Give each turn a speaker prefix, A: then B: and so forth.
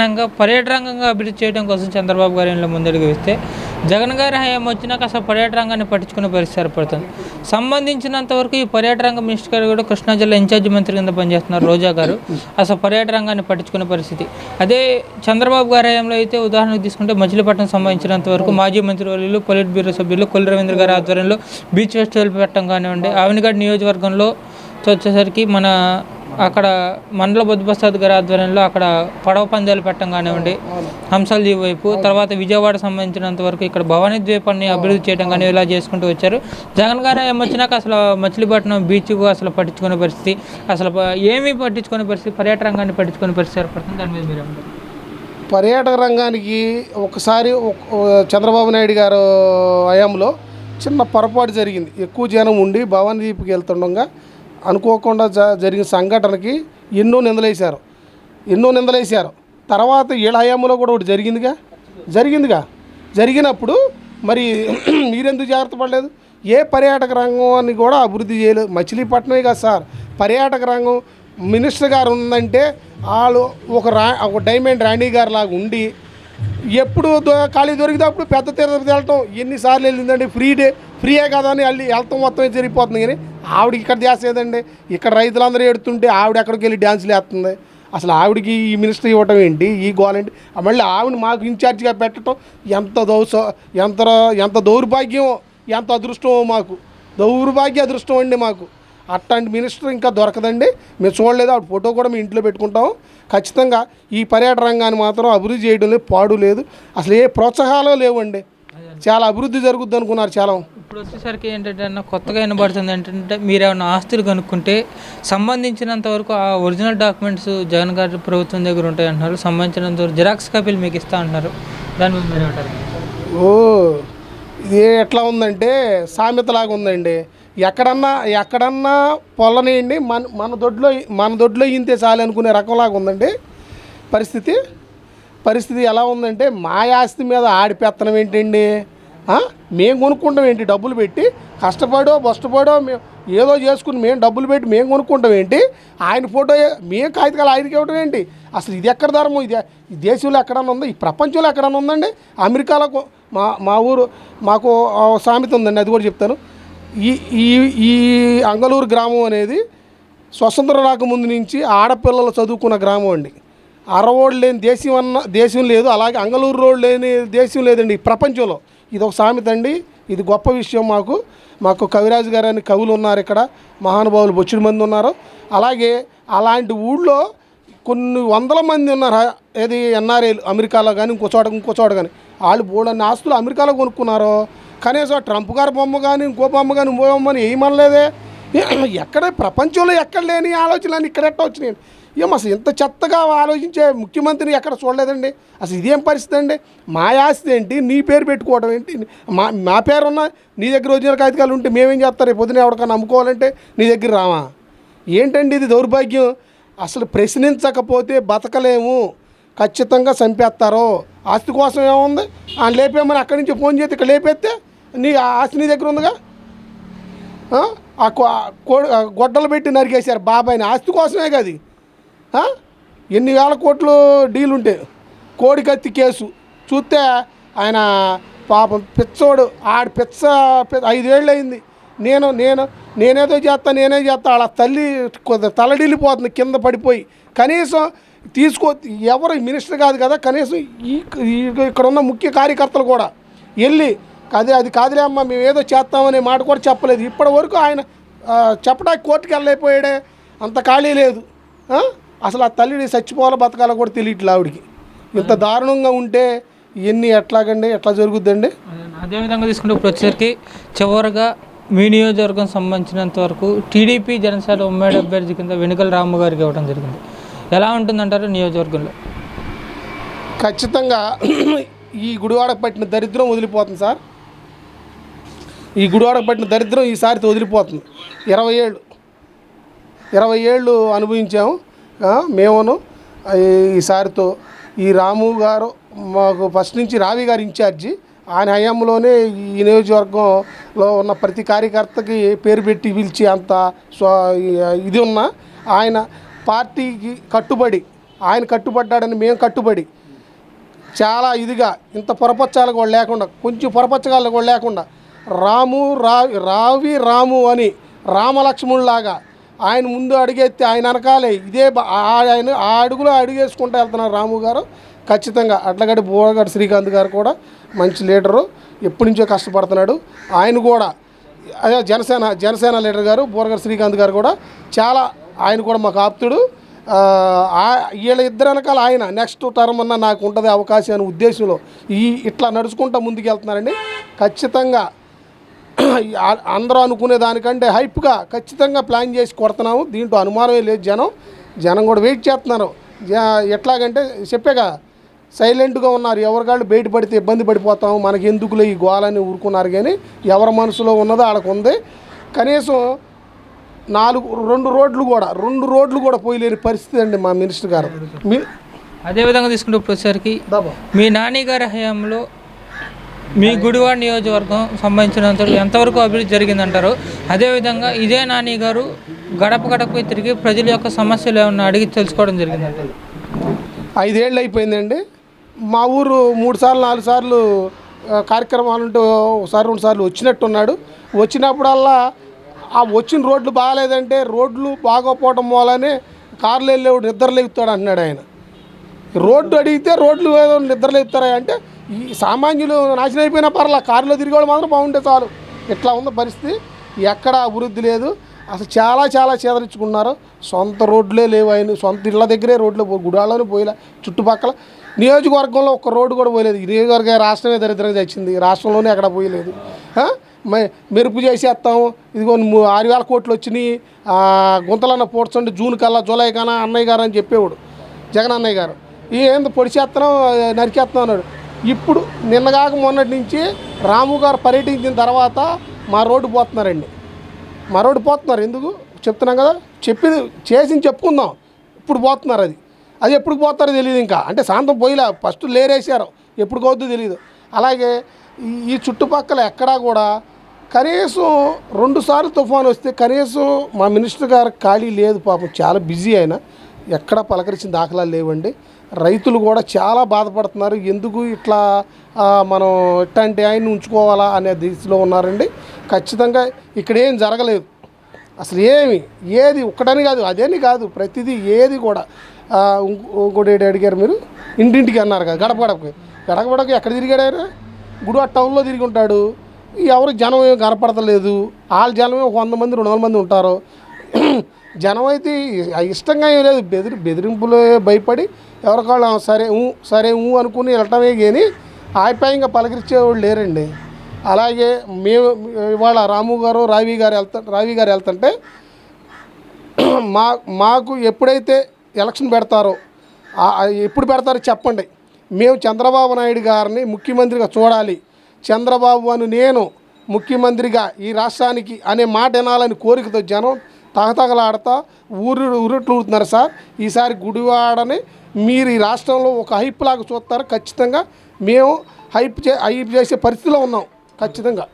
A: రంగ పర్యాటక రంగంగా అభివృద్ధి చేయడం కోసం చంద్రబాబు గారు ఇంట్లో ముందడుగు వేస్తే జగన్ గారి హయాం వచ్చినాక అసలు పర్యాటక రంగాన్ని పట్టించుకునే పరిస్థితి ఏర్పడుతుంది. సంబంధించినంత వరకు ఈ పర్యాటక రంగ మినిస్టర్ గారు కూడా కృష్ణా జిల్లా ఇన్ఛార్జి మంత్రి కింద పనిచేస్తున్నారు రోజా గారు. అసలు పర్యాటక రంగాన్ని పట్టించుకునే పరిస్థితి. అదే చంద్రబాబు గారి హయాంలో అయితే ఉదాహరణకు తీసుకుంటే మచిలీపట్నం సంబంధించినంత వరకు మాజీ మంత్రివర్యులు పొలిట్ బ్యూరో సభ్యులు కొల్లి రవీంద్ర గారి ఆధ్వర్యంలో బీచ్ ఫెస్టివల్ పెట్టడం కానివ్వండి ఆవినగడ్ నియోజకవర్గంలో వచ్చేసరికి మన అక్కడ మండల బుద్ధప్రసాద్ గారి ఆధ్వర్యంలో అక్కడ పడవ పందాలు పెట్టడం కానివ్వండి హంసల్జీ వైపు తర్వాత విజయవాడ సంబంధించినంత వరకు ఇక్కడ భవానీ ద్వీపాన్ని అభివృద్ధి చేయడం కానీ ఇలా చేసుకుంటూ వచ్చారు. జగన్ గారు ఏమొచ్చినాక అసలు మచిలీపట్నం బీచ్కు అసలు పట్టించుకునే పరిస్థితి అసలు ఏమీ పట్టించుకునే పరిస్థితి పర్యాటక రంగాన్ని పట్టించుకునే పరిస్థితి ఏర్పడుతుంది? దాని మీద మీరు?
B: పర్యాటక రంగానికి ఒకసారి ఒక- చంద్రబాబు నాయుడు గారు హయాంలో చిన్న పొరపాటు జరిగింది. ఎక్కువ జనం ఉండి భవానీ దీప్కి వెళ్తుండగా అనుకోకుండా జ జరిగిన సంఘటనకి ఎన్నో నిందలేశారు. ఎన్నో నిందలేశారు. తర్వాత వీళ్ళ హయాంలో కూడా ఒకటి జరిగిందిగా? జరిగిందిగా. జరిగినప్పుడు మరి మీరెందుకు జాగ్రత్త పడలేదు? ఏ పర్యాటక రంగాన్ని కూడా అభివృద్ధి చేయలేదు. మచిలీపట్నమే కదా సార్. పర్యాటక రంగం మినిస్టర్ గారు ఉందంటే వాళ్ళు ఒక రా ఒక డైమండ్ రాణి గారు లాగా ఉండి ఎప్పుడు దొ- ఖాళీ దొరికితే అప్పుడు పెద్ద తిరుపతి వెళ్ళటం. ఎన్నిసార్లు వెళ్ళిందండి. ఫ్రీ డే ఫ్రీయే కదా అని వెళ్ళి వెళ్తాం మొత్తం జరిగిపోతుంది కానీ ఆవిడకి ఇక్కడ ధ్యాస ఏదండి? ఇక్కడ రైతులందరూ ఎడుతుంటే ఆవిడ ఎక్కడికి వెళ్ళి డ్యాన్సులు వేస్తుంది? అసలు ఆవిడకి ఈ మినిస్టర్ ఇవ్వటం ఏంటి? ఈ గోలంటి మళ్ళీ ఆవిడ మాకు ఇన్ఛార్జిగా పెట్టడం ఎంత దౌస ఎంత ఎంత దౌర్భాగ్యం ఎంత అదృష్టమో మాకు. దౌర్భాగ్య అదృష్టం అండి మాకు. అట్లాంటి మినిస్టర్ ఇంకా దొరకదండి. మేము చూడలేదు ఆవిడ ఫోటో కూడా మేము ఇంట్లో పెట్టుకుంటాం ఖచ్చితంగా ఈ పర్యాటక రంగాన్ని మాత్రం అభివృద్ధి చేయడం లేదు పాడు లేదు. అసలు ఏ ప్రోత్సాహాలు లేవండి. చాలా అభివృద్ధి జరుగుద్ది అనుకున్నారు చాలా.
A: ఇప్పుడు వచ్చేసరికి ఏంటంటే అన్న కొత్తగా వినబడుతుంది ఏంటంటే మీరు ఏమైనా ఆస్తులు కనుక్కుంటే సంబంధించినంత వరకు ఆ ఒరిజినల్ డాక్యుమెంట్స్ జగన్ గారి ప్రభుత్వం దగ్గర ఉంటాయి అంటున్నారు సంబంధించినంత వరకు జిరాక్స్ కాపీలు మీకు ఇస్తా అంటున్నారు. దాని మీద మీరు
B: ఓ ఇది ఎట్లా ఉందంటే సామెతలాగా ఉందండి. ఎక్కడన్నా ఎక్కడన్నా పొల్లనేయండి మన మన దొడ్లో మన దొడ్లో ఇంతే చాలు అనుకునే రకంలాగా ఉందండి. పరిస్థితి పరిస్థితి ఎలా ఉందంటే మా ఆస్తి మీద ఆడిపెత్తనం ఏంటండి? మేము కొనుక్కుంటాం ఏంటి? డబ్బులు పెట్టి కష్టపడో కష్టపడో మేము ఏదో చేసుకుని మేము డబ్బులు పెట్టి మేము కొనుక్కుంటాం ఏంటి? ఆయన ఫోటో మేము కాగితాలు ఆయనకి ఇవ్వడం ఏంటి? అసలు ఇది ఎక్కడ ధర్మం? ఇది ఈ దేశంలో ఎక్కడన్నా ఉందా? ఈ ప్రపంచంలో ఎక్కడన్నా ఉందండి? అమెరికాలో మా మా ఊరు మాకు సామెత ఉందండి అది కూడా చెప్తాను. ఈ ఈ ఈ అంగలూరు గ్రామం అనేది స్వతంత్రం రాకముందు నుంచి ఆడపిల్లలు చదువుకున్న గ్రామం అండి. అరవోడు లేని దేశం అన్న దేశం లేదు అలాగే అంగళూరు రోడ్ లేని దేశం లేదండి ప్రపంచంలో. ఇది ఒక సామెత అండి ఇది గొప్ప విషయం మాకు. మాకు కవిరాజు గారు అని కవులు ఉన్నారు ఇక్కడ మహానుభావులు బొచ్చుడు మంది ఉన్నారు. అలాగే అలాంటి ఊళ్ళో కొన్ని వందల మంది ఉన్నారు ఏది ఎన్ఆర్ఏలు అమెరికాలో కానీ ఇంకో చోట ఇంకో చోట కానీ వాళ్ళు బోడన్ని ఆస్తులు అమెరికాలో కొనుక్కున్నారో కనీసం ట్రంప్ గారి బొమ్మ కానీ ఇంకో బొమ్మ కానీ ఇంకో బొమ్మని ఏమనలేదే. ఎక్కడ ప్రపంచంలో ఎక్కడ లేని ఆలోచనలు ఇక్కడెట్ట వచ్చినాయి. ఏం అసలు ఇంత చెత్తగా ఆలోచించే ముఖ్యమంత్రిని ఎక్కడ చూడలేదండి? అసలు ఇదేం పరిస్థితి అండి? మా ఆస్తి ఏంటి? నీ పేరు పెట్టుకోవడం ఏంటి? మా మా పేరు ఉన్న నీ దగ్గర ఒరిజినల్ కాగితాలు ఉంటే మేమేం చేస్తారు? రేపు పొద్దున ఎవరికైనా అమ్ముకోవాలంటే నీ దగ్గర రావా? ఏంటండి ఇది దౌర్భాగ్యం? అసలు ప్రశ్నించకపోతే బతకలేము. ఖచ్చితంగా చంపేస్తారు. ఆస్తి కోసం ఏముంది? ఆయన లేపేమని అక్కడి నుంచి ఫోన్ చేస్తే ఇక్కడ లేపేస్తే నీ ఆ ఆస్తి నీ దగ్గర ఉందిగా? ఆ? కో- ఆ కోడి గొడ్డలు పెట్టి నరికేశారు బాబాయ్ని. ఆస్తి కోసమే కదా ఎన్ని వేల కోట్లు డీల్ ఉంటే. కోడి కత్తి కేసు. చూస్తే ఆయన పాపం పిచ్చోడు. ఆడు పిచ్చ పి- ఐదేళ్ళు అయింది నేను నేను నేనేదో చేస్తా నేనే చేస్తా. వాళ్ళ తల్లి కొద్ది తలడిల్లిపోతుంది కింద పడిపోయి. కనీసం తీసుకో ఎవరు మినిస్టర్ కాదు కదా కనీసం ఈ ఇక్కడ ఉన్న ముఖ్య కార్యకర్తలు కూడా వెళ్ళి అదే అది కాదులే అమ్మా మేము ఏదో చేస్తామనే మాట కూడా చెప్పలేదు. ఇప్పటి వరకు ఆయన చెప్పడానికి కోర్టుకి వెళ్ళైపోయాడే అంత ఖాళీ లేదు. అసలు ఆ తల్లిని చచ్చిపోవాలో బతకాలో కూడా తెలియట్లే ఆవిడికి. ఇంత దారుణంగా ఉంటే ఇవన్నీ ఎట్లాగండి ఎట్లా జరుగుద్దండి?
A: అదేవిధంగా తీసుకుంటే ఇప్పుడు వచ్చేసరికి చివరిగా మీ నియోజకవర్గం సంబంధించినంత వరకు టీడీపీ జనసేన ఉమ్మడి అభ్యర్థి కింద వెనుకల రాము గారికి ఇవ్వడం జరిగింది. ఎలా ఉంటుందంటారు నియోజకవర్గంలో?
B: ఖచ్చితంగా ఈ గుడివాడకు పట్టిన దరిద్రం వదిలిపోతుంది సార్. ఈ గుడివాడకు పట్టిన దరిద్రం ఈసారితో వదిలిపోతుంది. ఇరవై ఏళ్ళు. ఇరవై ఏళ్ళు అనుభవించాము. మేమును ఈసారితో ఈ రాము గారు మాకు ఫస్ట్ నుంచి రావి గారు ఇన్ఛార్జి. ఆయన హయాంలోనే ఈ నియోజకవర్గంలో ఉన్న ప్రతి కార్యకర్తకి పేరు పెట్టి పిలిచి అంత స్వ ఇది ఉన్న. ఆయన పార్టీకి కట్టుబడి ఆయన కట్టుబడ్డాడని మేము కట్టుబడి చాలా ఇదిగా ఇంత పొరపచ్చాలు కూడా లేకుండా కొంచెం పొరపచ్చగాళ్ళు కూడా లేకుండా రాము రావి రావి రాము అని రామలక్ష్మణులాగా ఆయన ముందు అడిగెత్తి ఆయన వెనకాలే ఇదే ఆయన ఆ అడుగులో అడుగేసుకుంటూ వెళ్తున్నారు రాము గారు. ఖచ్చితంగా అట్లగడి బోరగడ్డి శ్రీకాంత్ గారు కూడా మంచి లీడరు. ఎప్పటి నుంచో కష్టపడుతున్నాడు. ఆయన కూడా అదే జనసేన జనసేన లీడర్ గారు బోరగడి శ్రీకాంత్ గారు కూడా చాలా ఆయన కూడా మాకు ఆప్తుడు. వీళ్ళ ఇద్దరు వెనకాల ఆయన నెక్స్ట్ టర్మ్ అన్న నాకు ఉంటుంది అవకాశం అనే ఉద్దేశంలో ఈ ఇట్లా నడుచుకుంటా ముందుకు వెళ్తున్నారండి ఖచ్చితంగా అందరూ అనుకునే దానికంటే హైప్గా ఖచ్చితంగా ప్లాన్ చేసి కొడుతున్నాము. దీంట్లో అనుమానమే లేదు జనం. జనం కూడా వెయిట్ చేస్తున్నారు. జ- ఎట్లాగంటే చెప్పేగా సైలెంట్గా ఉన్నారు. ఎవరికాళ్ళు బయట పడితే ఇబ్బంది పడిపోతాము. మనకి ఎందుకులే ఈ గోళని ఊరుకున్నారు కానీ ఎవరి మనసులో ఉన్నదో వాళ్ళకు ఉంది కనీసం నాలుగు రెండు రోడ్లు కూడా రెండు రోడ్లు కూడా పోయలేని పరిస్థితి అండి మా మినిస్టర్ గారు. మీ
A: అదేవిధంగా తీసుకుంటే వచ్చేసరికి మీ నాని గారి హయాంలో మీ గుడివాడ నియోజకవర్గం సంబంధించినంత ఎంతవరకు అభివృద్ధి జరిగిందంటారు? అదేవిధంగా ఇదే నాని గారు గడప గడపకి తిరిగి ప్రజల యొక్క సమస్యలు ఏమన్నా అడిగి తెలుసుకోవడం జరిగిందంటారు
B: ఐదేళ్ళు అయిపోయిందండి. మా ఊరు మూడు సార్లు నాలుగు సార్లు కార్యక్రమాలు ఉంటూ ఒకసారి రెండు సార్లు వచ్చినట్టున్నాడు. వచ్చినప్పుడల్లా ఆ వచ్చిన రోడ్లు బాగాలేదంటే రోడ్లు బాగోపోవడం వల్లనే కార్లు వెళ్ళేవాడు నిద్రలేపుతాడు అన్నాడు ఆయన. రోడ్డు అడిగితే రోడ్లు ఏదో నిద్రలేపుతారా అంటే ఈ సామాన్యులు నాశనం అయిపోయినా పర్లా కారులో తిరిగేవాళ్ళు మాత్రం బాగుంటే చాలు. ఇట్లా ఉన్న పరిస్థితి ఎక్కడ అభివృద్ధి లేదు. అసలు చాలా చాలా చేదరించుకున్నారు. సొంత రోడ్లే లేవు ఆయన. సొంత ఇళ్ళ దగ్గరే రోడ్లు పో- పోయిలా. చుట్టుపక్కల నియోజకవర్గంలో ఒక్క రోడ్డు కూడా పోయలేదు ఈ నియోజకవర్గ రాష్ట్రమే దరిద్రంగా తెచ్చింది. రాష్ట్రంలోనే ఎక్కడ పోయలేదు. మెరుపు చేసేస్తాము ఇదిగో ఆరు వేల కోట్లు వచ్చినాయి. గుంతలన్న పూడ్చండి జూన్ కల్లా జూలై కన్నా అన్నయ్య గారు అని చెప్పేవాడు. జగన్ అన్నయ్య గారు. ఏంది పొడిచేస్తున్నాం నరికేస్తున్నాం అన్నాడు. ఇప్పుడు నిన్నగాక మొన్నటి నుంచి రాము గారు పర్యటించిన తర్వాత మా రోడ్డు పోతున్నారండి. మా రోడ్డు పోతున్నారు. ఎందుకు? చెప్తున్నాం కదా. చెప్పింది చేసింది చెప్పుకుందాం. ఇప్పుడు పోతున్నారు అది. అది ఎప్పుడు పోతారో తెలియదు ఇంకా. అంటే శాంతం పోయిలా ఫస్ట్ లేరేసారు ఎప్పుడు పోద్దో తెలియదు అలాగే ఈ చుట్టుపక్కల ఎక్కడా కూడా కనీసం రెండుసార్లు తుఫాను తుఫాన్ వస్తే కనీసం మా మినిస్టర్ గారు ఖాళీ లేదు పాపం చాలా బిజీ ఆయన. ఎక్కడ పలకరించిన దాఖలాలు లేవండి. రైతులు కూడా చాలా బాధపడుతున్నారు. ఎందుకు ఇట్లా మనం ఇట్లాంటి ఆయన్ని ఉంచుకోవాలా అనే దిశలో ఉన్నారండి. ఖచ్చితంగా ఇక్కడ ఏం జరగలేదు. అసలు ఏమి ఏది ఒక్కటని కాదు అదేని కాదు ప్రతిదీ ఏది కూడా. ఇంకోటి అడిగారు మీరు? ఇంటింటికి అన్నారు కదా గడప గడపకి. గడప గడపకి ఎక్కడ తిరిగాడు ఆయన? గుడి ఆ టౌన్లో తిరిగి ఉంటాడు. ఎవరు జనం ఏం కనపడతలేదు. వాళ్ళ జనమే ఒక వంద మంది రెండు వందల మంది ఉంటారు. జనం అయితే ఇష్టంగా ఏం లేదు. బెదిరి బెదిరింపులు భయపడి ఎవరికాళ్ళు సరే ఊ సరే ఊ అనుకుని వెళ్ళటమే కానీ ఆప్యాయంగా పలకరించేవాళ్ళు లేరండి. అలాగే మేము ఇవాళ రాము గారు రావి గారు వెళ్తా రావి గారు వెళ్తుంటే మా మాకు ఎప్పుడైతే ఎలక్షన్ పెడతారో ఎప్పుడు పెడతారో చెప్పండి. మేము చంద్రబాబు నాయుడు గారిని ముఖ్యమంత్రిగా చూడాలి. చంద్రబాబు అని నేను ముఖ్యమంత్రిగా ఈ రాష్ట్రానికి అనే మాట వినాలని కోరికతో జనం తహతగలాడతా ఊరు ఉరుట్లుతున్నారు సార్. ఈసారి గుడివాడని మీరు ఈ రాష్ట్రంలో ఒక హైప్ లాగా చూస్తారు. ఖచ్చితంగా మేము హైప్ చే హైప్ చేసే పరిస్థితిలో ఉన్నాం. ఖచ్చితంగా.